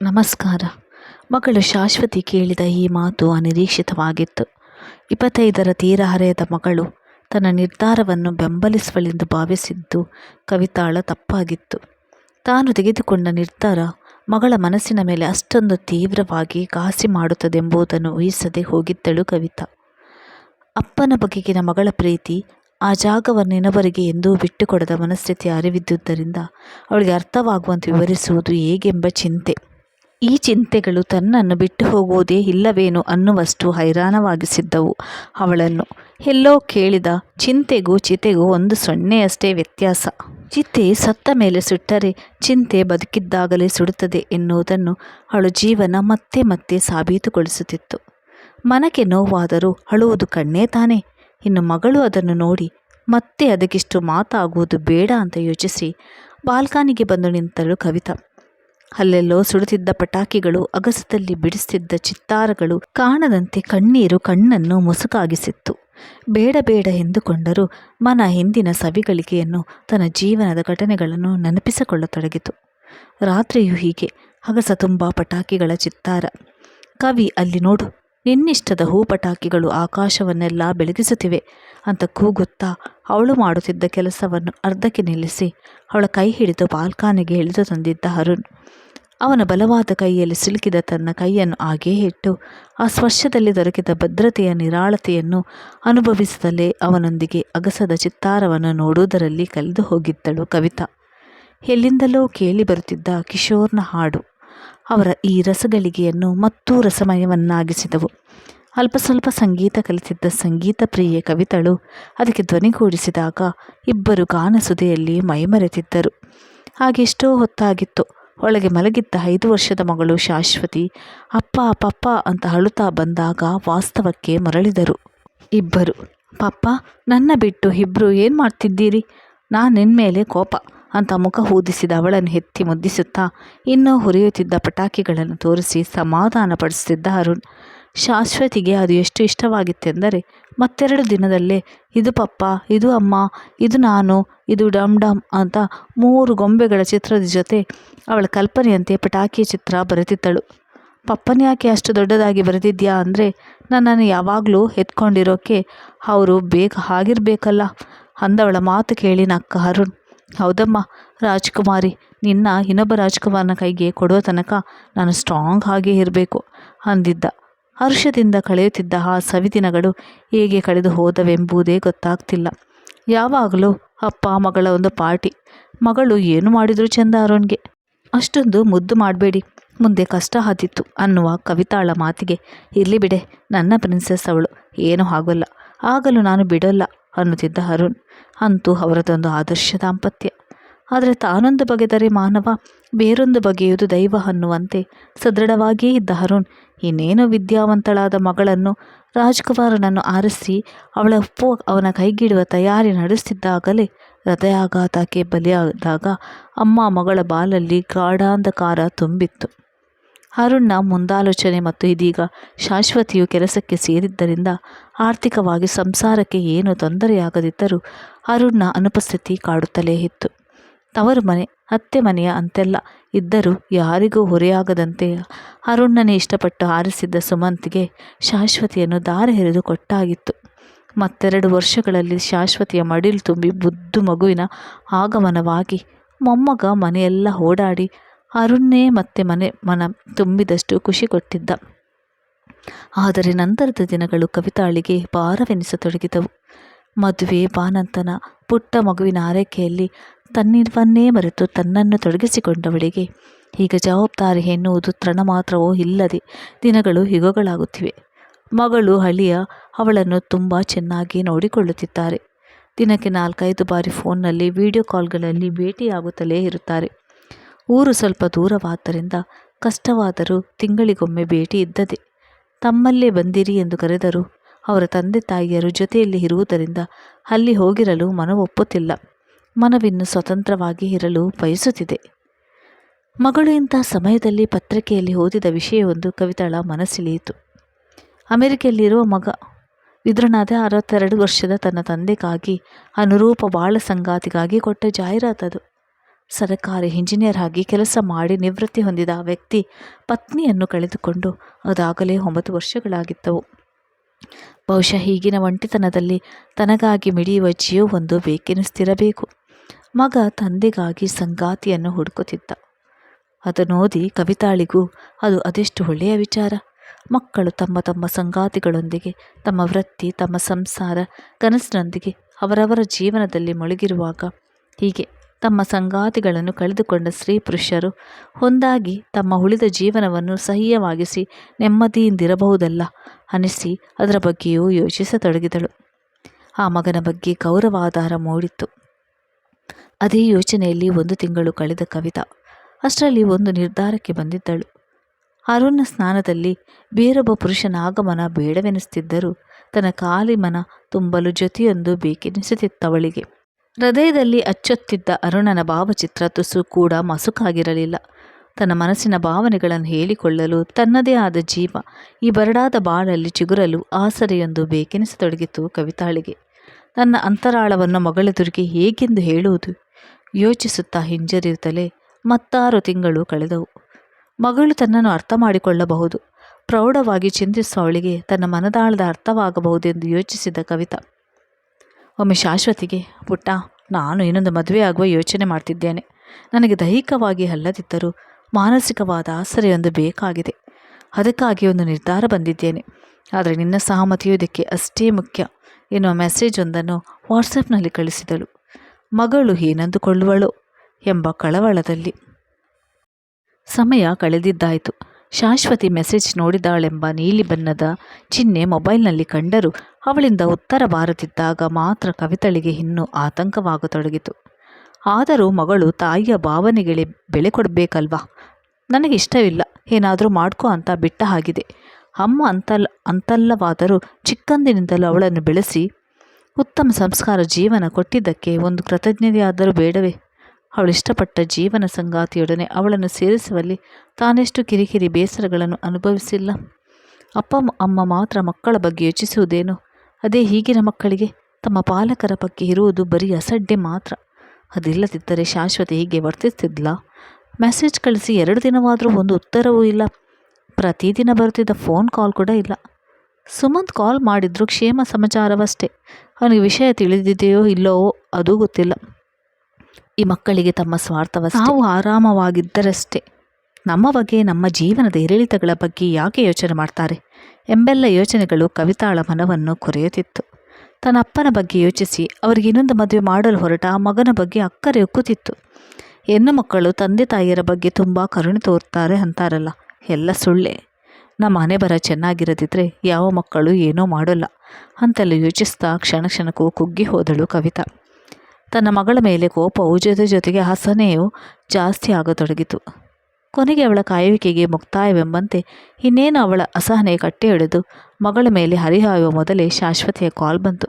ನಮಸ್ಕಾರ. ಮಗಳು ಶಾಶ್ವತಿ ಕೇಳಿದ ಈ ಮಾತು ಅನಿರೀಕ್ಷಿತವಾಗಿತ್ತು. ಇಪ್ಪತ್ತೈದರ ತೀರ ಹರೆಯದ ಮಗಳು ತನ್ನ ನಿರ್ಧಾರವನ್ನು ಬೆಂಬಲಿಸುವಳೆಂದು ಭಾವಿಸಿದ್ದು ಕವಿತಾಳ ತಪ್ಪಾಗಿತ್ತು. ತಾನು ತೆಗೆದುಕೊಂಡ ನಿರ್ಧಾರ ಮಗಳ ಮನಸ್ಸಿನ ಮೇಲೆ ಅಷ್ಟೊಂದು ತೀವ್ರವಾಗಿ ಘಾಸಿ ಮಾಡುತ್ತದೆಂಬುದನ್ನು ಊಹಿಸದೆ ಹೋಗಿದ್ದಳು ಕವಿತಾ. ಅಪ್ಪನ ಬಗೆಗಿನ ಮಗಳ ಪ್ರೀತಿ ಆ ಜಾಗವನ್ನು ಇನ್ನೊಬ್ಬರಿಗೆ ಎಂದೂ ಬಿಟ್ಟುಕೊಡದ ಮನಸ್ಥಿತಿ ಅರಿವಿದ್ದುದರಿಂದ ಅವಳಿಗೆ ಅರ್ಥವಾಗುವಂತೆ ವಿವರಿಸುವುದು ಹೇಗೆಂಬ ಚಿಂತೆ. ಈ ಚಿಂತೆಗಳು ತನ್ನನ್ನು ಬಿಟ್ಟು ಹೋಗುವುದೇ ಇಲ್ಲವೇನೋ ಅನ್ನುವಷ್ಟು ಹೈರಾಣವಾಗಿಸಿದ್ದವು. ಅವಳನ್ನು, ಎಲ್ಲೋ ಕೇಳಿದ, ಚಿಂತೆಗೂ ಚಿತೆಗೂ ಒಂದು ಸೊನ್ನೆಯಷ್ಟೇ ವ್ಯತ್ಯಾಸ. ಚಿತೆ ಸತ್ತ ಮೇಲೆ ಸುಟ್ಟರೆ ಚಿಂತೆ ಬದುಕಿದ್ದಾಗಲೇ ಸುಡುತ್ತದೆ ಎನ್ನುವುದನ್ನು ಅವಳು ಜೀವನ ಮತ್ತೆ ಮತ್ತೆ ಸಾಬೀತುಗೊಳಿಸುತ್ತಿತ್ತು. ಮನಕ್ಕೆ ನೋವಾದರೂ ಅಳುವುದು ಕಣ್ಣೇ ತಾನೇ. ಇನ್ನು ಮಗಳು ಅದನ್ನು ನೋಡಿ, ಮತ್ತೆ ಅದಕ್ಕಿಷ್ಟು ಮಾತಾಗುವುದು ಬೇಡ ಅಂತ ಯೋಚಿಸಿ, ಬಾಲ್ಕನಿಗೆ ಬಂದು ನಿಂತಳು ಕವಿತಾ. ಅಲ್ಲೆಲ್ಲೋ ಸುಡುತ್ತಿದ್ದ ಪಟಾಕಿಗಳು, ಅಗಸದಲ್ಲಿ ಬಿಡಿಸುತ್ತಿದ್ದ ಚಿತ್ತಾರಗಳು ಕಾಣದಂತೆ ಕಣ್ಣೀರು ಕಣ್ಣನ್ನು ಮುಸುಕಾಗಿಸಿತ್ತು. ಬೇಡ ಬೇಡ ಎಂದುಕೊಂಡರೂ ಮನ ಹಿಂದಿನ ಸವಿಗಳಿಕೆಯನ್ನು ತನ್ನ ಜೀವನದ ಘಟನೆಗಳನ್ನು ನೆನಪಿಸಿಕೊಳ್ಳತೊಡಗಿತು. ರಾತ್ರಿಯೂ ಹೀಗೆ. ಅಗಸ ತುಂಬ ಪಟಾಕಿಗಳ ಚಿತ್ತಾರ. ಕವಿ ಅಲ್ಲಿ ನೋಡು. ನಿನ್ನಿಷ್ಟದ ಹೂ ಪಟಾಕಿಗಳು ಆಕಾಶವನ್ನೆಲ್ಲ ಬೆಳಗಿಸುತ್ತಿವೆ ಅಂತ ಕೂಗುತ್ತಾ ಅವಳು ಮಾಡುತ್ತಿದ್ದ ಕೆಲಸವನ್ನು ಅರ್ಧಕ್ಕೆ ನಿಲ್ಲಿಸಿ ಅವಳ ಕೈ ಹಿಡಿದು ಬಾಲ್ಕಾನಿಗೆ ಇಳಿದು ತಂದಿದ್ದ ಅರುಣ್. ಅವನ ಬಲವಾದ ಕೈಯಲ್ಲಿ ಸಿಲುಕಿದ ತನ್ನ ಕೈಯನ್ನು ಹಾಗೇ ಇಟ್ಟು ಆ ಸ್ಪರ್ಶದಲ್ಲಿ ದೊರಕಿದ ಭದ್ರತೆಯ ನಿರಾಳತೆಯನ್ನು ಅನುಭವಿಸದಲ್ಲೇ ಅವನೊಂದಿಗೆ ಅಗಸದ ಚಿತ್ತಾರವನ್ನು ನೋಡುವುದರಲ್ಲಿ ಕಲಿದು ಹೋಗಿದ್ದಳು ಕವಿತಾ. ಎಲ್ಲಿಂದಲೋ ಕೇಳಿ ಬರುತ್ತಿದ್ದ ಕಿಶೋರ್ನ ಹಾಡು. ಅವರ ಈ ರಸಗಳಿಗೆಯನ್ನು ಮತ್ತೂ ರಸಮಯವನ್ನಾಗಿಸಿದವು. ಅಲ್ಪ ಸ್ವಲ್ಪ ಸಂಗೀತ ಕಲಿತಿದ್ದ ಸಂಗೀತ ಪ್ರಿಯೆ ಕವಿತಳು ಅದಕ್ಕೆ ಧ್ವನಿಗೂಡಿಸಿದಾಗ ಇಬ್ಬರು ಗಾನಸುದೆಯಲ್ಲಿ ಮೈಮರೆತಿದ್ದರು. ಹಾಗೆಷ್ಟೋ ಹೊತ್ತಾಗಿತ್ತು. ಒಳಗೆ ಮಲಗಿದ್ದ ಐದು ವರ್ಷದ ಮಗಳು ಶಾಶ್ವತಿ, ಅಪ್ಪ, ಪಪ್ಪ ಅಂತ ಅಳುತ್ತಾ ಬಂದಾಗ ವಾಸ್ತವಕ್ಕೆ ಮರಳಿದರು. ಇಬ್ಬರು, ಪಪ್ಪ, ನನ್ನ ಬಿಟ್ಟು ಇಬ್ಬರು ಏನು ಮಾಡ್ತಿದ್ದೀರಿ? ನಾನು ನಿನ್ನ ಮೇಲೆ ಕೋಪ. ಅಂತ ಮುಖ ಊದಿಸಿದ ಅವಳನ್ನು ಎತ್ತಿ ಮುದ್ದಿಸುತ್ತಾ ಇನ್ನೂ ಹುರಿಯುತ್ತಿದ್ದ ಪಟಾಕಿಗಳನ್ನು ತೋರಿಸಿ ಸಮಾಧಾನಪಡಿಸುತ್ತಿದ್ದ ಅರುಣ್, ಶಾಶ್ವತಿಗೆ ಅದು ಎಷ್ಟು ಇಷ್ಟವಾಗಿತ್ತೆಂದರೆ ಮತ್ತೆರಡು ದಿನದಲ್ಲೇ ಇದು ಪಪ್ಪ, ಇದು ಅಮ್ಮ, ಇದು ನಾನು, ಇದು ಡಮ್ ಡಮ್ ಅಂತ ಮೂರು ಗೊಂಬೆಗಳ ಚಿತ್ರದ ಜೊತೆ ಅವಳ ಕಲ್ಪನೆಯಂತೆ ಪಟಾಕಿ ಚಿತ್ರ ಬರೆದಿದ್ದಳು. ಪಪ್ಪನ ಯಾಕೆ ಅಷ್ಟು ದೊಡ್ಡದಾಗಿ ಬರೆದಿದ್ಯಾ ಅಂದರೆ ನನ್ನನ್ನು ಯಾವಾಗಲೂ ಎತ್ಕೊಂಡಿರೋಕ್ಕೆ ಅವರು ಬೇಗ ಆಗಿರಬೇಕಲ್ಲ ಅಂದವಳ ಮಾತು ಕೇಳಿ ನಕ್ಕ ಅರುಣ್. ಹೌದಮ್ಮ. ರಾಜ್ಕುಮಾರಿ, ನಿನ್ನ ಇನ್ನೊಬ್ಬ ರಾಜ್ಕುಮಾರನ ಕೈಗೆ ಕೊಡುವ ತನಕ ನಾನು ಸ್ಟ್ರಾಂಗ್ ಹಾಗೇ ಇರಬೇಕು ಅಂದಿದ್ದ. ಹರ್ಷದಿಂದ ಕಳೆಯುತ್ತಿದ್ದ ಆ ಸವಿದಿನಗಳು ಹೇಗೆ ಕಳೆದು ಹೋದವೆಂಬುದೇ ಗೊತ್ತಾಗ್ತಿಲ್ಲ. ಯಾವಾಗಲೂ ಅಪ್ಪ, ಮಗಳ ಒಂದು ಪಾರ್ಟಿ. ಮಗಳು ಏನು ಮಾಡಿದ್ರು ಚಂದ ಅರುಣ್ಗೆ? ಅಷ್ಟೊಂದು ಮುದ್ದು ಮಾಡಬೇಡಿ. ಮುಂದೆ ಕಷ್ಟ ಆದಿತ್ತು ಅನ್ನುವ ಕವಿತಾಳ ಮಾತಿಗೆ, ಇರಲಿ ಬಿಡೆ, ನನ್ನ ಪ್ರಿನ್ಸೆಸ್ ಅವಳು. ಏನೂ ಆಗೋಲ್ಲ. ಆಗಲು ನಾನು ಬಿಡೋಲ್ಲ. ಅನ್ನುತ್ತಿದ್ದ ಅರುಣ್. ಅಂತೂ ಅವರದೊಂದು ಆದರ್ಶ ದಾಂಪತ್ಯ. ಆದರೆ ತಾನೊಂದು ಬಗೆದರೆ ಮಾನವ, ಬೇರೊಂದು ಬಗೆಯುವುದು ದೈವ ಅನ್ನುವಂತೆ ಸದೃಢವಾಗಿಯೇ ಇದ್ದ ಅರುಣ್. ಇನ್ನೇನು ವಿದ್ಯಾವಂತಳಾದ ಮಗಳನ್ನು ರಾಜ್ಕುಮಾರನನ್ನು ಆರಿಸಿ ಅವಳ ಅವನ ಕೈಗಿಡುವ ತಯಾರಿ ನಡೆಸುತ್ತಿದ್ದಾಗಲೇ ಹೃದಯಾಘಾತಕ್ಕೆ ಬಲಿಯಾದಾಗ ಅಮ್ಮ ಮಗಳ ಬಾಲಲ್ಲಿ ಗಾಢಾಂಧಕಾರ ತುಂಬಿತ್ತು. ಅರುಣ್ನ ಮುಂದಾಲೋಚನೆ ಮತ್ತು ಇದೀಗ ಶಾಶ್ವತಿಯು ಕೆಲಸಕ್ಕೆ ಸೇರಿದ್ದರಿಂದ ಆರ್ಥಿಕವಾಗಿ ಸಂಸಾರಕ್ಕೆ ಏನು ತೊಂದರೆಯಾಗದಿದ್ದರೂ ಅರುಣ್ನ ಅನುಪಸ್ಥಿತಿ ಕಾಡುತ್ತಲೇ ಇತ್ತು. ತವರು ಮನೆ, ಅತ್ತೆ ಮನೆಯ ಅಂತೆಲ್ಲ ಇದ್ದರೂ ಯಾರಿಗೂ ಹೊರೆಯಾಗದಂತೆ ಅರುಣ್ಣನೇ ಇಷ್ಟಪಟ್ಟು ಆರಿಸಿದ್ದ ಸುಮಂತ್ಗೆ ಶಾಶ್ವತಿಯನ್ನು ದಾರ ಹಿರಿದು ಕೊಟ್ಟಾಗಿತ್ತು. ಮತ್ತೆರಡು ವರ್ಷಗಳಲ್ಲಿ ಶಾಶ್ವತಿಯ ಮಡಿಲು ತುಂಬಿ ಬುದ್ದು ಮಗುವಿನ ಆಗಮನವಾಗಿ ಮೊಮ್ಮಗ ಮನೆಯೆಲ್ಲ ಓಡಾಡಿ ಅರುಣ್ಣೇ ಮತ್ತೆ ಮನೆ ಮನ ತುಂಬಿದಷ್ಟು ಖುಷಿ ಕೊಟ್ಟಿದ್ದ. ಆದರೆ ನಂತರದ ದಿನಗಳು ಕವಿತಾಳಿಗೆ ಭಾರವೆನಿಸತೊಡಗಿದವು. ಮದುವೆ, ಬಾನಂತನ, ಪುಟ್ಟ ಮಗುವಿನ ಆರೈಕೆಯಲ್ಲಿ ತನ್ನಿರುವನ್ನೇ ಮರೆತು ತನ್ನನ್ನು ತೊಡಗಿಸಿಕೊಂಡವಳಿಗೆ ಈಗ ಜವಾಬ್ದಾರಿ ಎನ್ನುವುದು ತೃಣ ಮಾತ್ರವೋ ಇಲ್ಲದೆ ದಿನಗಳು ಹಿಗೋಗಳಾಗುತ್ತಿವೆ. ಮಗಳು ಹಳಿಯ ಅವಳನ್ನು ತುಂಬ ಚೆನ್ನಾಗಿ ನೋಡಿಕೊಳ್ಳುತ್ತಿದ್ದಾರೆ. ದಿನಕ್ಕೆ ನಾಲ್ಕೈದು ಬಾರಿ ಫೋನ್ನಲ್ಲಿ ವಿಡಿಯೋ ಕಾಲ್ಗಳಲ್ಲಿ ಭೇಟಿಯಾಗುತ್ತಲೇ ಇರುತ್ತಾರೆ. ಊರು ಸ್ವಲ್ಪ ದೂರವಾದ್ದರಿಂದ ಕಷ್ಟವಾದರೂ ತಿಂಗಳಿಗೊಮ್ಮೆ ಭೇಟಿ ಇದ್ದದೆ ತಮ್ಮಲ್ಲೇ ಬಂದಿರಿ ಎಂದು ಕರೆದರು. ಅವರ ತಂದೆ ತಾಯಿಯರು ಜೊತೆಯಲ್ಲಿ ಇರುವುದರಿಂದ ಅಲ್ಲಿ ಹೋಗಿರಲು ಮನವೊಪ್ಪುತ್ತಿಲ್ಲ. ಮನವಿನ್ನು ಸ್ವತಂತ್ರವಾಗಿ ಇರಲು ಬಯಸುತ್ತಿದೆ. ಮಗಳು ಇಂಥ ಸಮಯದಲ್ಲಿ ಪತ್ರಿಕೆಯಲ್ಲಿ ಓದಿದ ವಿಷಯವೊಂದು ಕವಿತಾಳ ಮನಸ್ಸಿಳಿಯಿತು. ಅಮೆರಿಕೆಯಲ್ಲಿರುವ ಮಗ. ವಿದ್ರನಾದ ಅರವತ್ತೆರಡು ವರ್ಷದ ತನ್ನ ತಂದೆಗಾಗಿ ಅನುರೂಪ ಬಾಳ ಸಂಗಾತಿಗಾಗಿ ಕೊಟ್ಟ ಜಾಹೀರಾತದು. ಸರಕಾರಿ ಇಂಜಿನಿಯರ್ ಆಗಿ ಕೆಲಸ ಮಾಡಿ ನಿವೃತ್ತಿ ಹೊಂದಿದ ಆ ವ್ಯಕ್ತಿ ಪತ್ನಿಯನ್ನು ಕಳೆದುಕೊಂಡು ಅದಾಗಲೇ ಒಂಬತ್ತು ವರ್ಷಗಳಾಗಿದ್ದವು. ಬಹುಶಃ ಈಗಿನ ಒಂಟಿತನದಲ್ಲಿ ತನಗಾಗಿ ಮಿಡಿಯುವ ಜೀವವೊಂದು ಬೇಕೆನಿಸ್ತಿರಬೇಕು. ಮಗ ತಂದೆಗಾಗಿ ಸಂಗಾತಿಯನ್ನು ಹುಡುಕುತ್ತಿದ್ದ. ಅದನ್ನೋದಿ ಕವಿತಾಳಿಗೂ ಅದು ಅದೆಷ್ಟು ಒಳ್ಳೆಯ ವಿಚಾರ. ಮಕ್ಕಳು ತಮ್ಮ ತಮ್ಮ ಸಂಗಾತಿಗಳೊಂದಿಗೆ, ತಮ್ಮ ವೃತ್ತಿ, ತಮ್ಮ ಸಂಸಾರ, ಕನಸಿನೊಂದಿಗೆ ಅವರವರ ಜೀವನದಲ್ಲಿ ಮುಳುಗಿರುವಾಗ ಹೀಗೆ ತಮ್ಮ ಸಂಗಾತಿಗಳನ್ನು ಕಳೆದುಕೊಂಡ ಸ್ತ್ರೀ ಪುರುಷರು ಒಂದಾಗಿ ತಮ್ಮ ಉಳಿದ ಜೀವನವನ್ನು ಸಹ್ಯವಾಗಿಸಿ ನೆಮ್ಮದಿಯಿಂದಿರಬಹುದಲ್ಲ ಅನಿಸಿ ಅದರ ಬಗ್ಗೆಯೂ ಯೋಚಿಸತೊಡಗಿದಳು. ಆ ಮಗನ ಬಗ್ಗೆ ಗೌರವಾಧಾರ ಮೂಡಿತ್ತು. ಅದೇ ಯೋಚನೆಯಲ್ಲಿ ಒಂದು ತಿಂಗಳು ಕಳೆದ ಕವಿತಾ. ಅಷ್ಟರಲ್ಲಿ ಒಂದು ನಿರ್ಧಾರಕ್ಕೆ ಬಂದಿದ್ದಳು. ಅರುಣ ಸ್ನಾನದಲ್ಲಿ ಬೇರೊಬ್ಬ ಪುರುಷನ ಆಗಮನ ಬೇಡವೆನಿಸುತ್ತಿದ್ದರೂ ತನ್ನ ಖಾಲಿ ಮನ ತುಂಬಲು ಜೊತೆಯೊಂದು ಬೇಕೆನಿಸುತ್ತಿತ್ತವಳಿಗೆ ಹೃದಯದಲ್ಲಿ ಅಚ್ಚೊತ್ತಿದ್ದ ಅರುಣನ ಭಾವಚಿತ್ರ ತುಸು ಕೂಡ ಮಸುಕಾಗಿರಲಿಲ್ಲ. ತನ್ನ ಮನಸ್ಸಿನ ಭಾವನೆಗಳನ್ನು ಹೇಳಿಕೊಳ್ಳಲು ತನ್ನದೇ ಆದ ಜೀವ, ಈ ಬರಡಾದ ಬಾಳಲ್ಲಿ ಚಿಗುರಲು ಆಸರೆಯೊಂದು ಬೇಕೆನಿಸತೊಡಗಿತು ಕವಿತಾಳಿಗೆ. ನನ್ನ ಅಂತರಾಳವನ್ನು ಮಗಳೆದುರಿಗೆ ಹೇಗೆಂದು ಹೇಳುವುದು? ಯೋಚಿಸುತ್ತಾ ಹಿಂಜರಿಯುತ್ತಲೇ ಮತ್ತಾರು ತಿಂಗಳು ಕಳೆದವು. ಮಗಳು ತನ್ನನ್ನು ಅರ್ಥ ಮಾಡಿಕೊಳ್ಳಬಹುದು. ಪ್ರೌಢವಾಗಿ ಚಿಂತಿಸುವವಳಿಗೆ ತನ್ನ ಮನದಾಳದ ಅರ್ಥವಾಗಬಹುದೆಂದು ಯೋಚಿಸಿದ ಕವಿತಾ ಒಮ್ಮೆ ಶಾಶ್ವತಿಗೆ, ಪುಟ್ಟ, ನಾನು ಇನ್ನೊಂದು ಮದುವೆ ಆಗುವ ಯೋಚನೆ ಮಾಡ್ತಿದ್ದೇನೆ. ನನಗೆ ದೈಹಿಕವಾಗಿ ಅಲ್ಲದಿದ್ದರೂ ಮಾನಸಿಕವಾದ ಆಸರೆಯೊಂದು ಬೇಕಾಗಿದೆ. ಅದಕ್ಕಾಗಿ ಒಂದು ನಿರ್ಧಾರ ಬಂದಿದ್ದೇನೆ. ಆದರೆ ನಿನ್ನ ಸಹಮತಿಯು ಇದಕ್ಕೆ ಅಷ್ಟೇ ಮುಖ್ಯ ಎನ್ನುವ ಮೆಸೇಜ್ ಒಂದನ್ನು ವಾಟ್ಸಪ್ನಲ್ಲಿ ಕಳಿಸಿದಳು. ಮಗಳು ಏನಂದುಕೊಳ್ಳುವಳು ಎಂಬ ಕಳವಳದಲ್ಲಿ. ಸಮಯ ಕಳೆದಿದ್ದಾಯಿತು. ಶಾಶ್ವತಿ ಮೆಸೇಜ್ ನೋಡಿದಾಳೆಂಬ ನೀಲಿ ಬಣ್ಣದ ಚಿಹ್ನೆ ಮೊಬೈಲ್ನಲ್ಲಿ ಕಂಡರೂ ಅವಳಿಂದ ಉತ್ತರ ಬಾರದಿದ್ದಾಗ ಮಾತ್ರ ಕವಿತಳಿಗೆ ಇನ್ನೂ ಆತಂಕವಾಗತೊಡಗಿತು. ಆದರೂ ಮಗಳು ತಾಯಿಯ ಭಾವನೆಗೆ ಬೆಲೆ ಕೊಡಬೇಕಲ್ವಾ? ನನಗಿಷ್ಟವಿಲ್ಲ, ಏನಾದರೂ ಮಾಡ್ಕೋ ಅಂತ ಬಿಟ್ಟ ಹಾಗಿದೆ. ಅಮ್ಮ ಅಂತಲ್ಲ ಅಂತಲ್ಲವಾದರೂ ಚಿಕ್ಕಂದಿನಿಂದಲೂ ಅವಳನ್ನು ಬೆಳೆಸಿ ಉತ್ತಮ ಸಂಸ್ಕಾರ ಜೀವನ ಕೊಟ್ಟಿದ್ದಕ್ಕೆ ಒಂದು ಕೃತಜ್ಞತೆಯಾದರೂ ಬೇಡವೇ? ಅವಳಿಷ್ಟಪಟ್ಟ ಜೀವನ ಸಂಗಾತಿಯೊಡನೆ ಅವಳನ್ನು ಸೇರಿಸುವಲ್ಲಿ ತಾನೆಷ್ಟು ಕಿರಿಕಿರಿ ಬೇಸರಗಳನ್ನು ಅನುಭವಿಸಿಲ್ಲ. ಅಪ್ಪ, ಅಮ್ಮ ಮಾತ್ರ ಮಕ್ಕಳ ಬಗ್ಗೆ ಯೋಚಿಸುವುದೇನು? ಅದೇ ಈಗಿನ ಮಕ್ಕಳಿಗೆ ತಮ್ಮ ಪಾಲಕರ ಬಗ್ಗೆ ಇರುವುದು ಬರೀ ಅಸಡ್ಡೆ ಮಾತ್ರ. ಅದಿಲ್ಲದಿದ್ದರೆ ಶಾಶ್ವತ ಹೀಗೆ ವರ್ತಿಸ್ತಿದ್ಲ? ಮೆಸೇಜ್ ಕಳಿಸಿ ಎರಡು ದಿನವಾದರೂ ಒಂದು ಉತ್ತರವೂ ಇಲ್ಲ. ಪ್ರತಿದಿನ ಬರುತ್ತಿದ್ದ ಫೋನ್ ಕಾಲ್ ಕೂಡ ಇಲ್ಲ. ಸುಮಂತ್ ಕಾಲ್ ಮಾಡಿದ್ರು ಕ್ಷೇಮ ಸಮಾಚಾರವಷ್ಟೇ. ಅವನಿಗೆ ವಿಷಯ ತಿಳಿದಿದೆಯೋ ಇಲ್ಲವೋ ಅದೂ ಗೊತ್ತಿಲ್ಲ. ಈ ಮಕ್ಕಳಿಗೆ ತಮ್ಮ ಸ್ವಾರ್ಥವ ನಾವು ಆರಾಮವಾಗಿದ್ದರಷ್ಟೇ. ನಮ್ಮ ಬಗ್ಗೆ, ನಮ್ಮ ಜೀವನದ ಏರಿಳಿತಗಳ ಬಗ್ಗೆ ಯಾಕೆ ಯೋಚನೆ ಮಾಡ್ತಾರೆ? ಎಂಬೆಲ್ಲ ಯೋಚನೆಗಳು ಕವಿತಾಳ ಮನವನ್ನು ಕೊರೆಯುತ್ತಿತ್ತು. ತನ್ನ ಅಪ್ಪನ ಬಗ್ಗೆ ಯೋಚಿಸಿ, ಅವರಿಗೆ ಇನ್ನೊಂದು ಮದುವೆ ಮಾಡಲು ಹೊರಟ ಮಗನ ಬಗ್ಗೆ ಅಕ್ಕರೆ ಉಕ್ಕುತ್ತಿತ್ತು ಹೆಣ್ಣು ಮಕ್ಕಳು ತಂದೆ ತಾಯಿಯರ ಬಗ್ಗೆ ತುಂಬ ಕರುಣೆ ತೋರ್ತಾರೆ ಅಂತಾರಲ್ಲ, ಎಲ್ಲ ಸುಳ್ಳೆ. ನಮ್ಮ ಮನೆ ಬರ ಚೆನ್ನಾಗಿರದಿದ್ದರೆ ಯಾವ ಮಕ್ಕಳು ಏನೂ ಮಾಡೋಲ್ಲ ಅಂತೆಲ್ಲ ಯೋಚಿಸ್ತಾ ಕ್ಷಣ ಕ್ಷಣಕ್ಕೂ ಕುಗ್ಗಿ ಹೋದಳು ಕವಿತಾ. ತನ್ನ ಮಗಳ ಮೇಲೆ ಕೋಪವು ಜೊತೆ ಜೊತೆಗೆ ಹಸನೆಯು ಜಾಸ್ತಿ ಆಗತೊಡಗಿತು. ಕೊನೆಗೆ ಅವಳ ಕಾಯುವಿಕೆಗೆ ಮುಕ್ತಾಯವೆಂಬಂತೆ ಇನ್ನೇನು ಅವಳ ಅಸಹನೆ ಕಟ್ಟೆ ಹಿಡಿದು ಮಗಳ ಮೇಲೆ ಹರಿಹಾಯುವ ಮೊದಲೇ ಶಾಶ್ವತಿಯ ಕಾಲ್ ಬಂತು.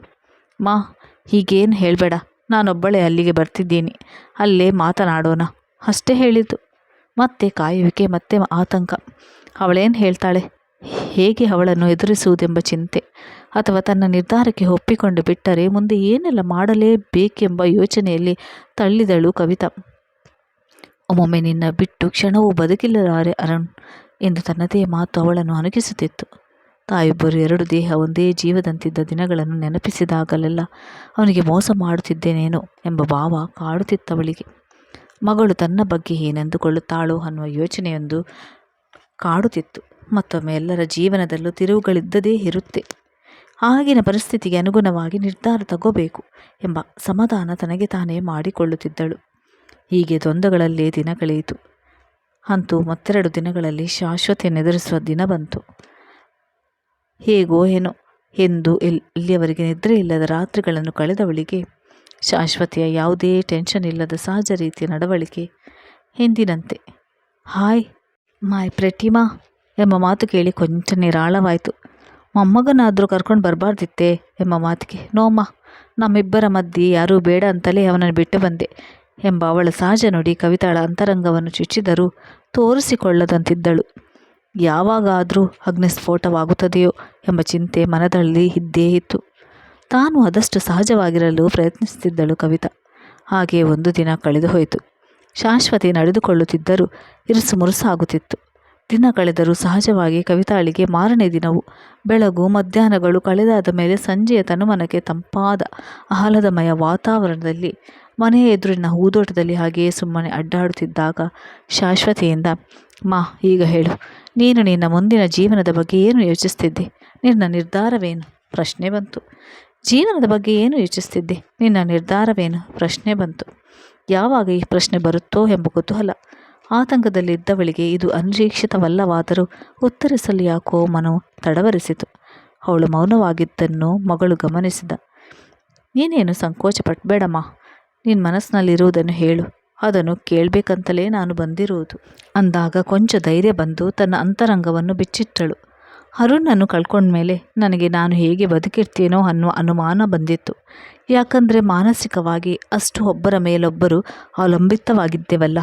ಮಾ, ಹೀಗೇನು ಹೇಳಬೇಡ, ನಾನೊಬ್ಬಳೇ ಅಲ್ಲಿಗೆ ಬರ್ತಿದ್ದೀನಿ, ಅಲ್ಲೇ ಮಾತನಾಡೋಣ, ಅಷ್ಟೇ ಹೇಳಿದ್ದು. ಮತ್ತೆ ಕಾಯುವಿಕೆ, ಮತ್ತೆ ಆತಂಕ. ಅವಳೇನು ಹೇಳ್ತಾಳೆ? ಹೇಗೆ ಅವಳನ್ನು ಎದುರಿಸುವುದೆಂಬ ಚಿಂತೆ. ಅಥವಾ ತನ್ನ ನಿರ್ಧಾರಕ್ಕೆ ಒಪ್ಪಿಕೊಂಡು ಬಿಟ್ಟರೆ ಮುಂದೆ ಏನೆಲ್ಲ ಮಾಡಲೇಬೇಕೆಂಬ ಯೋಚನೆಯಲ್ಲಿ ತಳ್ಳಿದಳು ಕವಿತಾ. ಒಮ್ಮೊಮ್ಮೆ ನಿನ್ನ ಬಿಟ್ಟು ಕ್ಷಣವೂ ಬದುಕಿಲ್ಲರಾರೆ ಅರುಣ್ ಎಂದು ತನ್ನದೇ ಮಾತು ಅವಳನ್ನು ಅಣಗಿಸುತ್ತಿತ್ತು ತಾಯಿಬ್ಬರು ಎರಡು ದೇಹ ಒಂದೇ ಜೀವದಂತಿದ್ದ ದಿನಗಳನ್ನು ನೆನಪಿಸಿದಾಗಲೆಲ್ಲ ಅವನಿಗೆ ಮೋಸ ಮಾಡುತ್ತಿದ್ದೇನೇನೋ ಎಂಬ ಭಾವ ಕಾಡುತ್ತಿತ್ತವಳಿಗೆ. ಮಗಳು ತನ್ನ ಬಗ್ಗೆ ಏನೆಂದುಕೊಳ್ಳುತ್ತಾಳೋ ಅನ್ನುವ ಯೋಚನೆಯೊಂದು ಕಾಡುತ್ತಿತ್ತು. ಮತ್ತೊಮ್ಮೆ ಎಲ್ಲರ ಜೀವನದಲ್ಲೂ ತಿರುವುಗಳಿದ್ದದೇ ಇರುತ್ತೆ. ಆಗಿನ ಪರಿಸ್ಥಿತಿಗೆ ಅನುಗುಣವಾಗಿ ನಿರ್ಧಾರ ತಗೋಬೇಕು ಎಂಬ ಸಮಾಧಾನ ತನಗೆ ತಾನೇ ಮಾಡಿಕೊಳ್ಳುತ್ತಿದ್ದಳು. ಹೀಗೆ ದ್ವಂದ್ವಗಳಲ್ಲೇ ದಿನ ಕಳೆಯಿತು. ಅಂತೂ ಮತ್ತೆರಡು ದಿನಗಳಲ್ಲಿ ಶಾಶ್ವತೆಯನ್ನೆದುರಿಸುವ ದಿನ ಬಂತು. ಹೇಗೋ ಏನೋ ಎಂದು ಎಲ್ ಇಲ್ಲಿಯವರೆಗೆ ನಿದ್ರೆ ಇಲ್ಲದ ರಾತ್ರಿಗಳನ್ನು ಕಳೆದವಳಿಗೆ ಶಾಶ್ವತಿಯ ಯಾವುದೇ ಟೆನ್ಷನ್ ಇಲ್ಲದ ಸಹಜ ರೀತಿಯ ನಡವಳಿಕೆ ಎಂದಿನಂತೆ. ಹಾಯ್, ಮೈ ಪ್ರತಿಮಾ ಎಂಬ ಮಾತು ಕೇಳಿ ಕೊಂಚ ನಿರಾಳವಾಯಿತು. ಮೊಮ್ಮಗನಾದರೂ ಕರ್ಕೊಂಡು ಬರಬಾರ್ದಿತ್ತೆ ಎಂಬ ಮಾತಿಗೆ, ನೋಮ್ಮ, ನಮ್ಮಿಬ್ಬರ ಮಧ್ಯೆ ಯಾರೂ ಬೇಡ ಅಂತಲೇ ಅವನನ್ನು ಬಿಟ್ಟು ಬಂದೆ. ಎಂಬ ಅವಳ ಸಹಜ ನುಡಿ ಕವಿತಾಳ ಅಂತರಂಗವನ್ನು ಚುಚ್ಚಿದರೂ ತೋರಿಸಿಕೊಳ್ಳದಂತಿದ್ದಳು. ಯಾವಾಗಾದರೂ ಅಗ್ನಿಸ್ಫೋಟವಾಗುತ್ತದೆಯೋ ಎಂಬ ಚಿಂತೆ ಮನದಲ್ಲಿ ಇದ್ದೇ ಇತ್ತು. ತಾನು ಆದಷ್ಟು ಸಹಜವಾಗಿರಲು ಪ್ರಯತ್ನಿಸುತ್ತಿದ್ದಳು ಕವಿತಾ. ಹಾಗೆ ಒಂದು ದಿನ ಕಳೆದು ಹೋಯಿತು. ಶಾಶ್ವತಿ ನಡೆದುಕೊಳ್ಳುತ್ತಿದ್ದರೂ ಇರುಸು ಮುರುಸಾಗುತ್ತಿತ್ತು. ದಿನ ಕಳೆದರೂ ಸಹಜವಾಗಿ ಕವಿತಾಳಿಗೆ ಮಾರನೇ ದಿನವು. ಬೆಳಗು, ಮಧ್ಯಾಹ್ನಗಳು ಕಳೆದಾದ ಮೇಲೆ ಸಂಜೆಯ ತನುಮನಕ್ಕೆ ತಂಪಾದ ಆಹ್ಲಾದಮಯ ವಾತಾವರಣದಲ್ಲಿ ಮನೆಯ ಎದುರಿನ ಹೂದೋಟದಲ್ಲಿ ಹಾಗೆಯೇ ಸುಮ್ಮನೆ ಅಡ್ಡಾಡುತ್ತಿದ್ದಾಗ ಶಾಶ್ವತಿಯಿಂದ, ಮಾ, ಈಗ ಹೇಳು. ನೀನು ನಿನ್ನ ಮುಂದಿನ ಜೀವನದ ಬಗ್ಗೆ ಏನು ಯೋಚಿಸ್ತಿದ್ದೆ? ನಿನ್ನ ನಿರ್ಧಾರವೇನು? ಪ್ರಶ್ನೆ ಬಂತು. ಜೀವನದ ಬಗ್ಗೆ ಏನು ಯೋಚಿಸ್ತಿದ್ದೆ? ನಿನ್ನ ನಿರ್ಧಾರವೇನು? ಪ್ರಶ್ನೆ ಬಂತು. ಯಾವಾಗ ಈ ಪ್ರಶ್ನೆ ಬರುತ್ತೋ ಎಂಬ ಕುತೂಹಲ ಆತಂಕದಲ್ಲಿದ್ದವಳಿಗೆ ಇದು ಅನಿರೀಕ್ಷಿತವಲ್ಲವಾದರೂ ಉತ್ತರಿಸಲು ಯಾಕೋ ಮನವು ತಡವರಿಸಿತು. ಅವಳು ಮೌನವಾಗಿದ್ದನ್ನು ಮಗಳು ಗಮನಿಸಿದ. ನೀನೇನು ಸಂಕೋಚ ಪಟ್ಬೇಡಮ್ಮ. ನಿನ್ನ ಮನಸ್ಸಿನಲ್ಲಿರುವುದನ್ನು ಹೇಳು. ಅದನ್ನು ಕೇಳಬೇಕಂತಲೇ ನಾನು ಬಂದಿರುವುದು. ಅಂದಾಗ ಕೊಂಚ ಧೈರ್ಯ ಬಂದು ತನ್ನ ಅಂತರಂಗವನ್ನು ಬಿಚ್ಚಿಟ್ಟಳು. ಅರುಣನ್ನು ಕಳ್ಕೊಂಡ್ಮೇಲೆ, ನನಗೆ ನಾನು ಹೇಗೆ ಬದುಕಿರ್ತೀನೋ ಅನ್ನುವ ಅನುಮಾನ ಬಂದಿತ್ತು. ಯಾಕಂದರೆ ಮಾನಸಿಕವಾಗಿ ಅಷ್ಟು ಒಬ್ಬರ ಮೇಲೊಬ್ಬರು ಅವಲಂಬಿತವಾಗಿದ್ದೆವಲ್ಲ.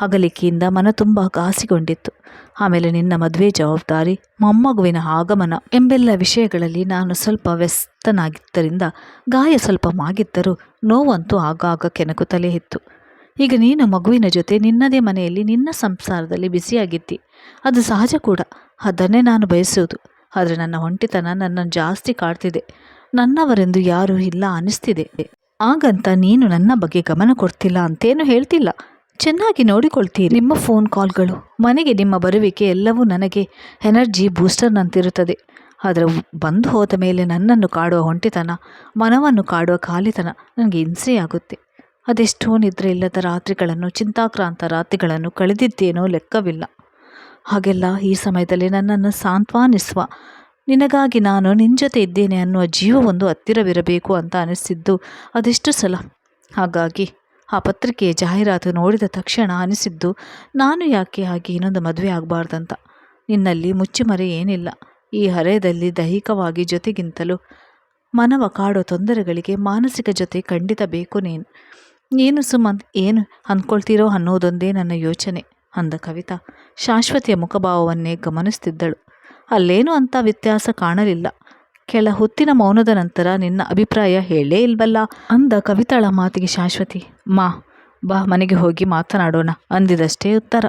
ಅಗಲಿಕೆಯಿಂದ ಮನ ತುಂಬ ಘಾಸಿಗೊಂಡಿತ್ತು. ಆಮೇಲೆ ನಿನ್ನ ಮದುವೆ ಜವಾಬ್ದಾರಿ, ಮೊಮ್ಮಗುವಿನ ಆಗಮನ ಎಂಬೆಲ್ಲ ವಿಷಯಗಳಲ್ಲಿ ನಾನು ಸ್ವಲ್ಪ ವ್ಯಸ್ತನಾಗಿದ್ದರಿಂದ, ಗಾಯ ಸ್ವಲ್ಪ ಮಾಗಿದ್ದರೂ ನೋವಂತೂ ಆಗಾಗ ಕೆನಕುತ್ತಲೇ ಇತ್ತು. ಈಗ ನೀನು ಮಗುವಿನ ಜೊತೆ ನಿನ್ನದೇ ಮನೆಯಲ್ಲಿ ನಿನ್ನ ಸಂಸಾರದಲ್ಲಿ ಬಿಸಿಯಾಗಿದ್ದಿ ಅದು ಸಹಜ ಕೂಡ. ಅದನ್ನೇ ನಾನು ಬಯಸುವುದು. ಆದರೆ ನನ್ನ ಹೊಂಟಿತನ ನನ್ನನ್ನು ಜಾಸ್ತಿ ಕಾಡ್ತಿದೆ. ನನ್ನವರೆಂದು ಯಾರೂ ಇಲ್ಲ ಅನಿಸ್ತಿದೆ ಹಾಗಂತ ನೀನು ನನ್ನ ಬಗ್ಗೆ ಗಮನ ಕೊಡ್ತಿಲ್ಲ ಅಂತೇನು ಹೇಳ್ತಿಲ್ಲ. ಚೆನ್ನಾಗಿ ನೋಡಿಕೊಳ್ತೀರಿ. ನಿಮ್ಮ ಫೋನ್ ಕಾಲ್ಗಳು, ಮನೆಗೆ ನಿಮ್ಮ ಬರುವಿಕೆ ಎಲ್ಲವೂ ನನಗೆ ಎನರ್ಜಿ ಬೂಸ್ಟರ್ನಂತಿರುತ್ತದೆ. ಆದರೆ ಬಂದು ಹೋದ ಮೇಲೆ ನನ್ನನ್ನು ಕಾಡುವ ಹೊಂಟಿತನ ಮನವನ್ನು ಕಾಡುವ ಖಾಲಿತನ ನನಗೆ ಹಿಂಸೆಯಾಗುತ್ತೆ ಅದೆಷ್ಟೋ ನಿದ್ರೆ ಇಲ್ಲದ ರಾತ್ರಿಗಳನ್ನು, ಚಿಂತಾಕ್ರಾಂತ ರಾತ್ರಿಗಳನ್ನು ಕಳೆದಿದ್ದೇನೋ ಲೆಕ್ಕವಿಲ್ಲ. ಹಾಗೆಲ್ಲ ಈ ಸಮಯದಲ್ಲಿ ನನ್ನನ್ನು ಸಾಂತ್ವಾನಿಸುವ, ನಿನಗಾಗಿ ನಾನು ನಿನ್ನ ಜೊತೆ ಇದ್ದೇನೆ ಅನ್ನುವ ಜೀವವೊಂದು ಹತ್ತಿರವಿರಬೇಕು ಅಂತ ಅನಿಸಿದ್ದು ಅದೆಷ್ಟು ಸಲ. ಹಾಗಾಗಿ ಆ ಪತ್ರಿಕೆಯ ಜಾಹೀರಾತು ನೋಡಿದ ತಕ್ಷಣ ಅನಿಸಿದ್ದು, ನಾನು ಯಾಕೆ ಹಾಗೆ ಇನ್ನೊಂದು ಮದುವೆ ಆಗಬಾರ್ದಂತ? ನಿನ್ನಲ್ಲಿ ಮುಚ್ಚುಮರೆ ಏನಿಲ್ಲ. ಈ ಹರೆಯದಲ್ಲಿ ದೈಹಿಕವಾಗಿ ಜೊತೆಗಿಂತಲೂ ಮನವ ಕಾಡೋ ತೊಂದರೆಗಳಿಗೆ ಮಾನಸಿಕ ಜೊತೆ ಖಂಡಿತ ಬೇಕು ನೀನು. ನೀನು ಸುಮಂತ್, ಏನು ಅಂದ್ಕೊಳ್ತೀರೋ ಅನ್ನೋದೊಂದೇ ನನ್ನ ಯೋಚನೆ, ಅಂದ ಕವಿತಾ. ಶಾಶ್ವತಿಯ ಮುಖಭಾವವನ್ನೇ ಗಮನಿಸ್ತಿದ್ದಳು. ಅಲ್ಲೇನು ಅಂತ ವ್ಯತ್ಯಾಸ ಕಾಣಲಿಲ್ಲ. ಕೆಲ ಹೊತ್ತಿನ ಮೌನದ ನಂತರ ನಿನ್ನ ಅಭಿಪ್ರಾಯ ಹೇಳೇ ಇಲ್ವಲ್ಲ, ಅಂದ ಕವಿತಾಳ ಮಾತಿಗೆ ಶಾಶ್ವತಿ. ಮಾ, ಬಾ ಮನೆಗೆ ಹೋಗಿ ಮಾತನಾಡೋಣ, ಅಂದಿದಷ್ಟೇ ಉತ್ತರ.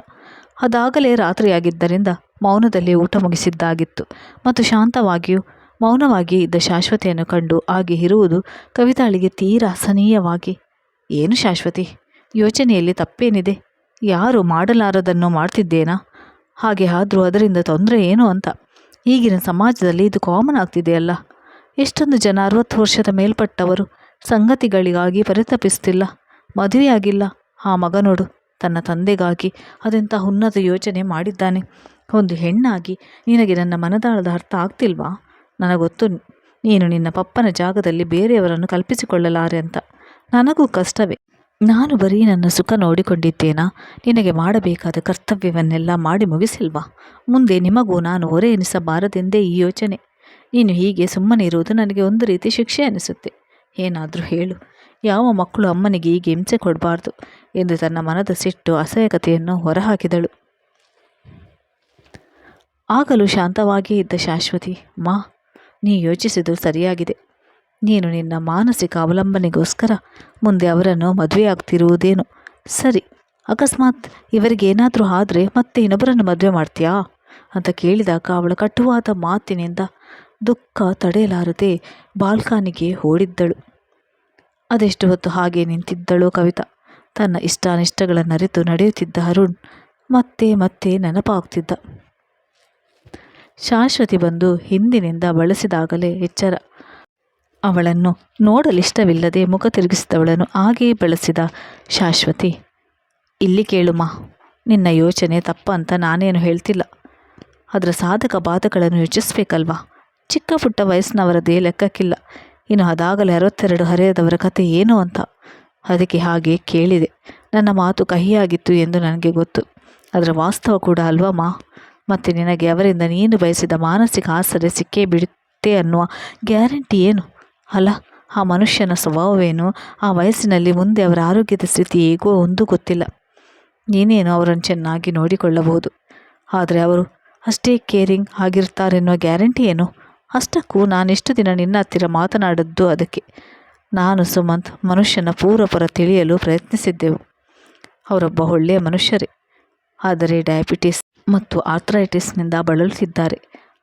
ಅದಾಗಲೇ ರಾತ್ರಿಯಾಗಿದ್ದರಿಂದ ಮೌನದಲ್ಲಿ ಊಟ ಮುಗಿಸಿದ್ದಾಗಿತ್ತು ಮತ್ತು ಶಾಂತವಾಗಿಯೂ ಮೌನವಾಗಿ ಇದ್ದ ಶಾಶ್ವತಿಯನ್ನು ಕಂಡು ಹಾಗೆ ಇರುವುದು ಕವಿತಾಳಿಗೆ ತೀರಾ ಸನೀಯವಾಗಿ. ಏನು ಶಾಶ್ವತಿ? ಯೋಚನೆಯಲ್ಲಿ ತಪ್ಪೇನಿದೆ? ಯಾರು ಮಾಡಲಾರದನ್ನು ಮಾಡ್ತಿದ್ದೇನಾ? ಹಾಗೆ ಆದರೂ ಅದರಿಂದ ತೊಂದರೆ ಏನು ಅಂತ? ಈಗಿನ ಸಮಾಜದಲ್ಲಿ ಇದು ಕಾಮನ್ ಆಗ್ತಿದೆಯಲ್ಲ? ಎಷ್ಟೊಂದು ಜನ ಅರವತ್ತು ವರ್ಷದ ಮೇಲ್ಪಟ್ಟವರು ಸಂಗತಿಗಳಿಗಾಗಿ ಪರಿತಪಿಸ್ತಿಲ್ಲ, ಮದುವೆಯಾಗಿಲ್ಲ. ಆ ಮಗ ನೋಡು ತನ್ನ ತಂದೆಗಾಗಿ ಅದೆಂಥ ಉನ್ನತ ಯೋಚನೆ ಮಾಡಿದ್ದಾನೆ. ಒಂದು ಹೆಣ್ಣಾಗಿ ನಿನಗೆ ನನ್ನ ಮನದಾಳದ ಅರ್ಥ ಆಗ್ತಿಲ್ವಾ? ನನಗೊತ್ತು ನೀನು ನಿನ್ನ ಪಪ್ಪನ ಜಾಗದಲ್ಲಿ ಬೇರೆಯವರನ್ನು ಕಲ್ಪಿಸಿಕೊಳ್ಳಲಾರೆ ಅಂತ. ನನಗೂ ಕಷ್ಟವೇ. ನಾನು ಬರೀ ನನ್ನ ಸುಖ ನೋಡಿಕೊಂಡಿದ್ದೇನಾ? ನಿನಗೆ ಮಾಡಬೇಕಾದ ಕರ್ತವ್ಯವನ್ನೆಲ್ಲ ಮಾಡಿ ಮುಗಿಸಿಲ್ವಾ? ಮುಂದೆ ನಿಮಗೂ ನಾನು ಹೊರೆ ಎನಿಸಬಾರದೆಂದೇ ಈ ಯೋಚನೆ. ನೀನು ಹೀಗೆ ಸುಮ್ಮನೆ ಇರುವುದು ನನಗೆ ಒಂದು ರೀತಿ ಶಿಕ್ಷೆ ಅನಿಸುತ್ತೆ. ಏನಾದರೂ ಹೇಳು. ಯಾವ ಮಕ್ಕಳು ಅಮ್ಮನಿಗೆ ಹೀಗೆ ಹಿಂಸೆ ಕೊಡಬಾರ್ದು. ಎಂದು ತನ್ನ ಮನದ ಸಿಟ್ಟು ಅಸಹ್ಯಕತೆಯನ್ನು ಹೊರಹಾಕಿದಳು. ಆಗಲೂ ಶಾಂತವಾಗಿಯೇ ಇದ್ದ ಶಾಶ್ವತಿ, ಮಾ, ನೀ ಯೋಚಿಸಿದ್ದು ಸರಿಯಾಗಿದೆ. ನೀನು ನಿನ್ನ ಮಾನಸಿಕ ಅವಲಂಬನೆಗೋಸ್ಕರ ಮುಂದೆ ಅವರನ್ನು ಮದುವೆಯಾಗ್ತಿರುವುದೇನು? ಸರಿ, ಅಕಸ್ಮಾತ್ ಇವರಿಗೆ ಏನಾದರೂ ಆದರೆ ಮತ್ತೆ ಇನ್ನೊಬ್ಬರನ್ನು ಮದುವೆ ಮಾಡ್ತೀಯಾ? ಅಂತ ಕೇಳಿದಾಗ ಅವಳ ಕಟುವಾದ ಮಾತಿನಿಂದ ದುಃಖ ತಡೆಯಲಾರದೆ ಬಾಲ್ಕಾನಿಗೆ ಓಡಿದ್ದಳು. ಅದೆಷ್ಟು ಹೊತ್ತು ಹಾಗೆ ನಿಂತಿದ್ದಳು ಕವಿತಾ? ತನ್ನ ಇಷ್ಟಾನಿಷ್ಟಗಳನ್ನರಿತು ನಡೆಯುತ್ತಿದ್ದ ಅರುಣ್ ಮತ್ತೆ ಮತ್ತೆ ನೆನಪಾಗ್ತಿದ್ದ. ಶಾಶ್ವತಿ ಬಂದು ಹಿಂದಿನಿಂದ ಬಳಸಿದಾಗಲೇ ಎಚ್ಚರ. ಅವಳನ್ನು ನೋಡಲಿಷ್ಟವಿಲ್ಲದೆ ಮುಖ ತಿರುಗಿಸಿದವಳನ್ನು ಹಾಗೆಯೇ ಬಳಸಿದ ಶಾಶ್ವತಿ, ಇಲ್ಲಿ ಕೇಳುಮ, ನಿನ್ನ ಯೋಚನೆ ತಪ್ಪ ಅಂತ ನಾನೇನು ಹೇಳ್ತಿಲ್ಲ. ಅದರ ಸಾಧಕ ಬಾಧಕಗಳನ್ನು ಯೋಚಿಸಬೇಕಲ್ವಾ? ಚಿಕ್ಕ ಪುಟ್ಟ ವಯಸ್ಸಿನವರದೇ ಲೆಕ್ಕಕ್ಕಿಲ್ಲ. ಇನ್ನು ಅದಾಗಲೇ ಅರವತ್ತೆರಡು ಹರೆಯದವರ ಕತೆ ಏನು ಅಂತ. ಅದಕ್ಕೆ ಹಾಗೆ ಕೇಳಿದೆ. ನನ್ನ ಮಾತು ಕಹಿಯಾಗಿತ್ತು ಎಂದು ನನಗೆ ಗೊತ್ತು. ಅದರ ವಾಸ್ತವ ಕೂಡ ಅಲ್ವಾ ಮಾ? ಮತ್ತು ನಿನಗೆ ಅವರಿಂದ ನೀನು ಬಯಸಿದ ಮಾನಸಿಕ ಆಸರೆ ಸಿಕ್ಕೇ ಬಿಡುತ್ತೆ ಅನ್ನುವ ಗ್ಯಾರಂಟಿ ಏನು? ಅಲ್ಲ, ಆ ಮನುಷ್ಯನ ಸ್ವಭಾವವೇನು? ಆ ವಯಸ್ಸಿನಲ್ಲಿ ಮುಂದೆ ಅವರ ಆರೋಗ್ಯದ ಸ್ಥಿತಿ ಹೇಗೋ ಒಂದು ಗೊತ್ತಿಲ್ಲ. ನೀನೇನು ಅವರನ್ನು ಚೆನ್ನಾಗಿ ನೋಡಿಕೊಳ್ಳಬಹುದು? ಆದರೆ ಅವರು ಅಷ್ಟೇ ಕೇರಿಂಗ್ ಆಗಿರ್ತಾರೆನ್ನುವ ಗ್ಯಾರಂಟಿ ಏನು? ಅಷ್ಟಕ್ಕೂ ನಾನಿಷ್ಟು ದಿನ ನಿನ್ನ ಹತ್ತಿರ ಮಾತನಾಡದ್ದು ಅದಕ್ಕೆ. ನಾನು ಸುಮಂತ್, ಮನುಷ್ಯನ ಪೂರ್ವಪರ ತಿಳಿಯಲು ಪ್ರಯತ್ನಿಸಿದ್ದೆವು. ಅವರೊಬ್ಬ ಒಳ್ಳೆಯ ಮನುಷ್ಯರೇ. ಆದರೆ ಡಯಾಬಿಟಿಸ್ ಮತ್ತು ಆರ್ಥ್ರೈಟಿಸ್ನಿಂದ ಬಳಲುತ್ತಿದ್ದಾರೆ.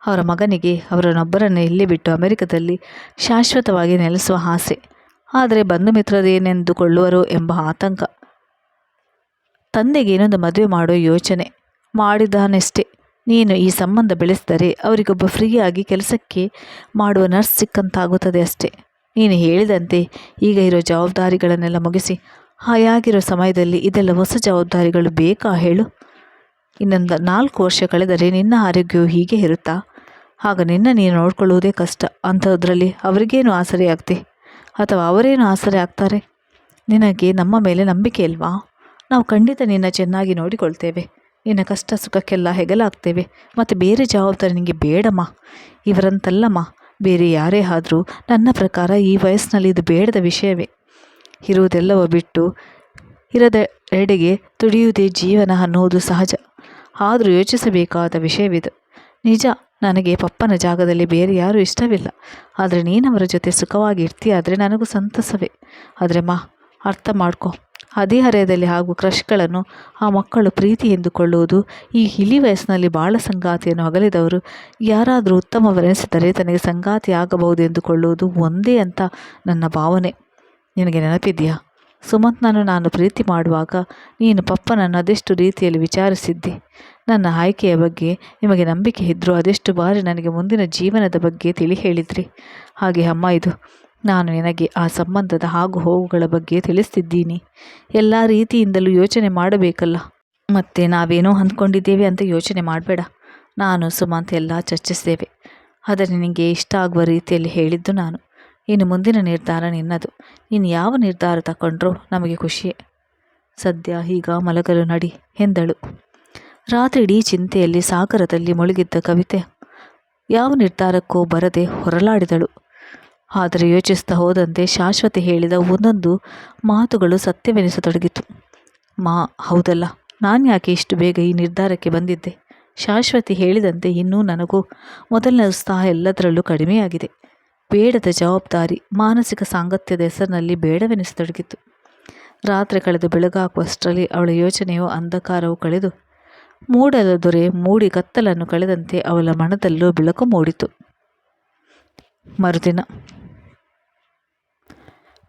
ಅವರ ಮಗನಿಗೆ ಅವರನ್ನೊಬ್ಬರನ್ನು ಇಲ್ಲಿ ಬಿಟ್ಟು ಅಮೆರಿಕದಲ್ಲಿ ಶಾಶ್ವತವಾಗಿ ನೆಲೆಸುವ ಆಸೆ. ಆದರೆ ಬಂಧು ಮಿತ್ರರೇನೆಂದುಕೊಳ್ಳುವರು ಎಂಬ ಆತಂಕ. ತಂದೆಗೆ ಇನ್ನೊಂದು ಮದುವೆ ಮಾಡೋ ಯೋಚನೆ ಮಾಡಿದಾನೆಷ್ಟೇ ನೀನು ಈ ಸಂಬಂಧ ಬೆಳೆಸಿದರೆ ಅವರಿಗೊಬ್ಬ ಫ್ರೀಯಾಗಿ ಕೆಲಸಕ್ಕೆ ಮಾಡುವ ನರ್ಸ್ ಸಿಕ್ಕಂತಾಗುತ್ತದೆ ಅಷ್ಟೇ. ನೀನು ಹೇಳಿದಂತೆ, ಈಗ ಇರೋ ಜವಾಬ್ದಾರಿಗಳನ್ನೆಲ್ಲ ಮುಗಿಸಿ, ಹಾಯಾಗಿರೋ ಸಮಯದಲ್ಲಿ ಇದೆಲ್ಲ ಹೊಸ ಜವಾಬ್ದಾರಿಗಳು ಬೇಕಾ ಹೇಳು? ಇನ್ನೊಂದು ನಾಲ್ಕು ವರ್ಷ ಕಳೆದರೆ ನಿನ್ನ ಆರೋಗ್ಯವು ಹೀಗೆ ಇರುತ್ತಾ? ಆಗ ನಿನ್ನ ನೀನು ನೋಡ್ಕೊಳ್ಳುವುದೇ ಕಷ್ಟ. ಅಂಥದ್ರಲ್ಲಿ ಅವರಿಗೇನು ಆಸರೆ ಆಗ್ತಿ? ಅಥವಾ ಅವರೇನು ಆಸರೆ ಆಗ್ತಾರೆ? ನಿನಗೆ ನಮ್ಮ ಮೇಲೆ ನಂಬಿಕೆ ಇಲ್ವಾ? ನಾವು ಖಂಡಿತ ನಿನ್ನ ಚೆನ್ನಾಗಿ ನೋಡಿಕೊಳ್ತೇವೆ. ನಿನ್ನ ಕಷ್ಟ ಸುಖಕ್ಕೆಲ್ಲ ಹೆಗಲಾಗ್ತೇವೆ. ಮತ್ತು ಬೇರೆ ಜವಾಬ್ದಾರಿ ನಿನಗೆ ಬೇಡಮ್ಮ. ಇವರಂತಲ್ಲಮ್ಮ. ಬೇರೆ ಯಾರೇ ಆದರೂ ನನ್ನ ಪ್ರಕಾರ ಈ ವಯಸ್ಸಿನಲ್ಲಿ ಇದು ಬೇಡದ ವಿಷಯವೇ. ಇರುವುದೆಲ್ಲವೂ ಬಿಟ್ಟು ಇರದ ಎಡೆಗೆ ತುಡಿಯುವುದೇ ಜೀವನ ಅನ್ನುವುದು ಸಹಜ. ಆದರೂ ಯೋಚಿಸಬೇಕಾದ ವಿಷಯವಿದು. ನಿಜ, ನನಗೆ ಪಪ್ಪನ ಜಾಗದಲ್ಲಿ ಬೇರೆ ಯಾರೂ ಇಷ್ಟವಿಲ್ಲ. ಆದರೆ ನೀನವರ ಜೊತೆ ಸುಖವಾಗಿ ಇರ್ತೀಯಾದರೆ ನನಗೂ ಸಂತಸವೇ. ಆದರೆ ಮಾ, ಅರ್ಥ ಮಾಡ್ಕೊ. ಹದಿಹರೆಯದಲ್ಲಿ ಹಾಗೂ ಕ್ರಶ್ಗಳನ್ನು ಆ ಮಕ್ಕಳು ಪ್ರೀತಿ ಎಂದುಕೊಳ್ಳುವುದು ಈ ಹಿಲಿ ವಯಸ್ಸಿನಲ್ಲಿ ಬಾಳ ಸಂಗಾತಿಯನ್ನು ಅಗಲಿದವರು ಯಾರಾದರೂ ಉತ್ತಮವರೆನಿಸಿದರೆ ತನಗೆ ಸಂಗಾತಿ ಆಗಬಹುದು ಎಂದುಕೊಳ್ಳುವುದು ಒಂದೇ ಅಂತ ನನ್ನ ಭಾವನೆ. ನಿನಗೆ ನೆನಪಿದೆಯಾ? ಸುಮಂತ್ನನ್ನು ನಾನು ಪ್ರೀತಿ ಮಾಡುವಾಗ ನೀನು ಪಪ್ಪನನ್ನು ಅದೆಷ್ಟು ರೀತಿಯಲ್ಲಿ ವಿಚಾರಿಸಿದ್ದೆ? ನನ್ನ ಆಯ್ಕೆಯ ಬಗ್ಗೆ ನಿಮಗೆ ನಂಬಿಕೆ ಇದ್ದರೂ ಅದೆಷ್ಟು ಬಾರಿ ನನಗೆ ಮುಂದಿನ ಜೀವನದ ಬಗ್ಗೆ ತಿಳಿ ಹೇಳಿದ್ರಿ? ಹಾಗೆ ಅಮ್ಮ ಇದು. ನಾನು ನಿನಗೆ ಆ ಸಂಬಂಧದ ಹಾಗು ಹೋಗುಗಳ ಬಗ್ಗೆ ತಿಳಿಸ್ತಿದ್ದೀನಿ. ಎಲ್ಲ ರೀತಿಯಿಂದಲೂ ಯೋಚನೆ ಮಾಡಬೇಕಲ್ಲ. ಮತ್ತೆ ನಾವೇನೋ ಅಂದ್ಕೊಂಡಿದ್ದೇವೆ ಅಂತ ಯೋಚನೆ ಮಾಡಬೇಡ. ನಾನು ಸುಮಂತ್ ಎಲ್ಲ ಚರ್ಚಿಸಿದ್ದೇವೆ ಆದರೆ ನಿನಗೆ ಇಷ್ಟ ಆಗುವ ರೀತಿಯಲ್ಲಿ ಹೇಳಿದ್ದು ನಾನು. ಇನ್ನು ಮುಂದಿನ ನಿರ್ಧಾರ ನಿನ್ನದು. ನೀನು ಯಾವ ನಿರ್ಧಾರ ತಗೊಂಡ್ರೂ ನಮಗೆ ಖುಷಿಯೇ. ಸದ್ಯ ಈಗ ಮಲಗಲು ನಡಿ, ಎಂದಳು. ರಾತ್ರಿ ಇಡೀ ಚಿಂತೆಯಲ್ಲಿ ಸಾಗರದಲ್ಲಿ ಮುಳುಗಿದ್ದ ಕವಿತೆ, ಯಾವ ನಿರ್ಧಾರಕ್ಕೂ ಬರದೆ ಹೊರಲಾಡಿದಳು. ಆದರೆ ಯೋಚಿಸ್ತಾ ಹೋದಂತೆ ಶಾಶ್ವತಿ ಹೇಳಿದ ಒಂದೊಂದು ಮಾತುಗಳು ಸತ್ಯವೆನಿಸತೊಡಗಿತು. ಮಾ, ಹೌದಲ್ಲ. ನಾನು ಯಾಕೆ ಇಷ್ಟು ಬೇಗ ಈ ನಿರ್ಧಾರಕ್ಕೆ ಬಂದಿದ್ದೆ? ಶಾಶ್ವತಿ ಹೇಳಿದಂತೆ ಇನ್ನೂ ನನಗೂ ಮೊದಲನೇ ಉತ್ಸಾಹ ಎಲ್ಲದರಲ್ಲೂ ಕಡಿಮೆಯಾಗಿದೆ. ಬೇಡದ ಜವಾಬ್ದಾರಿ, ಮಾನಸಿಕ ಸಾಂಗತ್ಯದ ಹೆಸರಿನಲ್ಲಿ ಬೇಡವೆನಿಸತೊಡಗಿತು. ರಾತ್ರಿ ಕಳೆದು ಬೆಳಗಾಕುವಷ್ಟರಲ್ಲಿ ಅವಳ ಯೋಚನೆಯು ಅಂಧಕಾರವು ಕಳೆದು, ಮೂಡಲ ದೊರೆ ಮೂಡಿ ಕತ್ತಲನ್ನು ಕಳೆದಂತೆ ಅವಳ ಮನದಲ್ಲೂ ಬೆಳಕು ಮೂಡಿತು. ಮರುದಿನ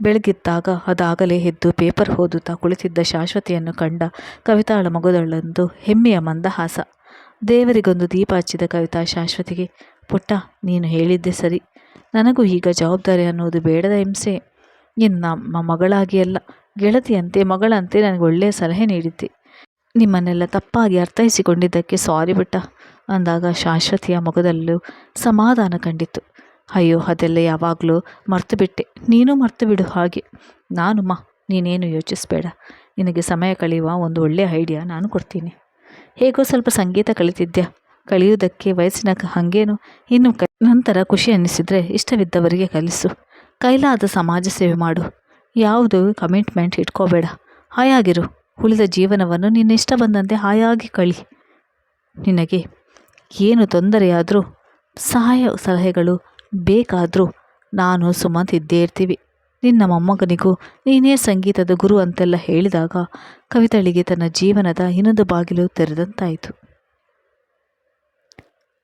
ಬೆಳಗಿದ್ದಾಗ ಅದಾಗಲೇ ಎದ್ದು ಪೇಪರ್ ಓದುತ್ತಾ ಕುಳಿತಿದ್ದ ಶಾಶ್ವತಿಯನ್ನು ಕಂಡ ಕವಿತಾಳ ಮಗುದಳಂದು ಹೆಮ್ಮೆಯ ಮಂದಹಾಸ. ದೇವರಿಗೊಂದು ದೀಪ ಹಚ್ಚಿದ ಕವಿತಾ ಶಾಶ್ವತಿಗೆ, ಪುಟ್ಟ, ನೀನು ಹೇಳಿದ್ದೆ ಸರಿ. ನನಗೂ ಈಗ ಜವಾಬ್ದಾರಿ ಅನ್ನುವುದು ಬೇಡದ ಹಿಂಸೆ. ಇನ್ನು ನಮ್ಮ ಮಗಳಾಗಿ ಅಲ್ಲ, ಗೆಳತಿಯಂತೆ, ಮಗಳಂತೆ ನನಗೆ ಒಳ್ಳೆಯ ಸಲಹೆ ನೀಡಿದ್ದೆ. ನಿಮ್ಮನ್ನೆಲ್ಲ ತಪ್ಪಾಗಿ ಅರ್ಥೈಸಿಕೊಂಡಿದ್ದಕ್ಕೆ ಸಾರಿ ಬಿಟ್ಟ, ಅಂದಾಗ ಶಾಶ್ವತಿಯ ಮೊಗದಲ್ಲೂ ಸಮಾಧಾನ ಕಂಡಿತು ಅಯ್ಯೋ, ಅದೆಲ್ಲ ಯಾವಾಗಲೂ ಮರ್ತು ಬಿಟ್ಟೆ ನೀನು ಮರ್ತು ಬಿಡು ಹಾಗೆ. ನಾನು ಮಾ, ನೀನೇನು ಯೋಚಿಸಬೇಡ. ನಿನಗೆ ಸಮಯ ಕಳೆಯುವ ಒಂದು ಒಳ್ಳೆಯ ಐಡಿಯಾ ನಾನು ಕೊಡ್ತೀನಿ. ಹೇಗೋ ಸ್ವಲ್ಪ ಸಂಗೀತ ಕಲಿತಿದ್ದೆ. ಕಲಿಯುವುದಕ್ಕೆ ವಯಸ್ಸಿನ ಹಾಗೇನು? ಇನ್ನು ಕ, ನಂತರ ಖುಷಿ ಅನ್ನಿಸಿದರೆ ಇಷ್ಟವಿದ್ದವರಿಗೆ ಕಲಿಸು. ಕೈಲಾದ ಸಮಾಜ ಸೇವೆ ಮಾಡು. ಯಾವುದು ಕಮಿಟ್ಮೆಂಟ್ ಇಟ್ಕೋಬೇಡ. ಹಾಯಾಗಿರು. ಉಳಿದ ಜೀವನವನ್ನು ನಿನ್ನಿಷ್ಟ ಬಂದಂತೆ ಹಾಯಾಗಿ ಕಳಿ. ನಿನಗೆ ಏನು ತೊಂದರೆಯಾದರೂ ಸಹಾಯ, ಸಲಹೆಗಳು ಬೇಕಾದರೂ ನಾನು ಸುಮಂತ್ ಇದ್ದೇ ಇರ್ತೀವಿ. ನಿನ್ನ ಮೊಮ್ಮಗನಿಗೂ ನೀನೇ ಸಂಗೀತದ ಗುರು ಅಂತೆಲ್ಲ ಹೇಳಿದಾಗ ಕವಿತಳಿಗೆ ತನ್ನ ಜೀವನದ ಇನ್ನೊಂದು ಬಾಗಿಲು ತೆರೆದಂತಾಯಿತು.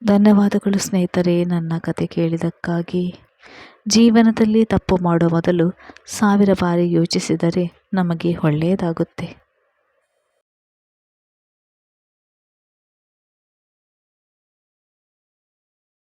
ಧನ್ಯವಾದಗಳು ಸ್ನೇಹಿತರೆ ನನ್ನ ಕತೆ ಕೇಳಿದಕ್ಕಾಗಿ. ಜೀವನದಲ್ಲಿ ತಪ್ಪು ಮಾಡುವ ಮೊದಲು ಸಾವಿರ ಬಾರಿ ಯೋಚಿಸಿದರೆ ನಮಗೆ ಒಳ್ಳೆಯದಾಗುತ್ತೆ.